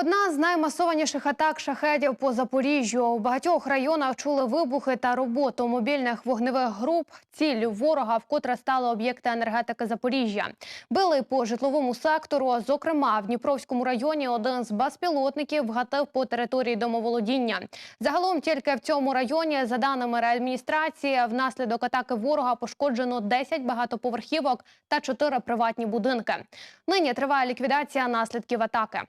Одна з наймасованіших атак шахедів по Запоріжжю. У багатьох районах чули вибухи та роботу мобільних вогневих груп. Ціллю ворога вкотре стали об'єкти енергетики Запоріжжя. Били по житловому сектору. Зокрема, в Дніпровському районі один з безпілотників вгатив по території домоволодіння. Загалом тільки в цьому районі, за даними адміністрації, внаслідок атаки ворога пошкоджено 10 багатоповерхівок та 4 приватні будинки. Нині триває ліквідація наслідків атаки.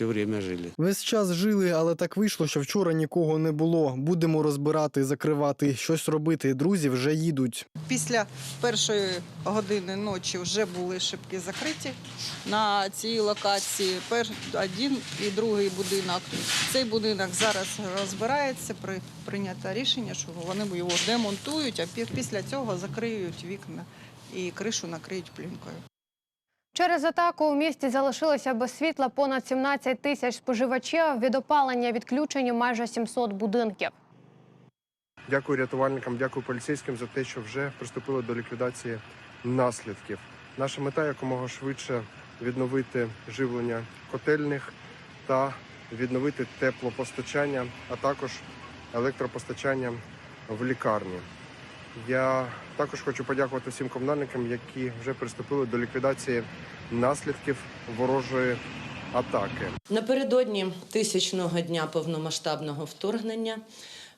Все время жили. Весь час жили, але так вийшло, що вчора нікого не було. Будемо розбирати, закривати, щось робити. Друзі вже їдуть. Після першої години ночі вже були шибки закриті на цій локації. Пер один і другий будинок. Цей будинок зараз розбирається. При прийнято рішення, що вони його демонтують, а пі- після цього закриють вікна і кришу накриють плінкою. Через атаку у місті залишилося без світла понад 17 тисяч споживачів. Від опалення відключені майже 700 будинків. Дякую рятувальникам, дякую поліцейським за те, що вже приступили до ліквідації наслідків. Наша мета якомога швидше відновити живлення котельних та відновити теплопостачання, а також електропостачання в лікарні. Я також хочу подякувати всім комунальникам, які вже приступили до ліквідації наслідків ворожої атаки. Напередодні тисячного дня повномасштабного вторгнення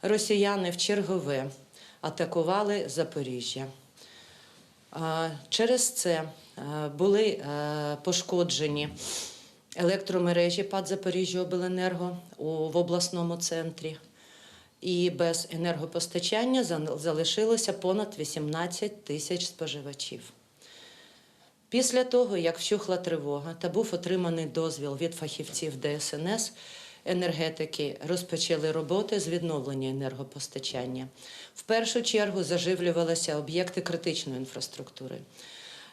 росіяни в чергове атакували Запоріжжя. Через це були пошкоджені електромережі ПАД Запоріжжяобленерго у- в обласному центрі. І без енергопостачання залишилося понад 18 тисяч споживачів. Після того, як вщухла тривога та був отриманий дозвіл від фахівців ДСНС, енергетики розпочали роботи з відновлення енергопостачання. В першу чергу заживлювалися об'єкти критичної інфраструктури.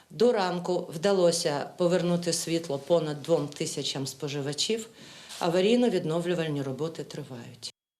До ранку вдалося повернути світло понад двом тисячам споживачів. Аварійно-відновлювальні роботи тривають.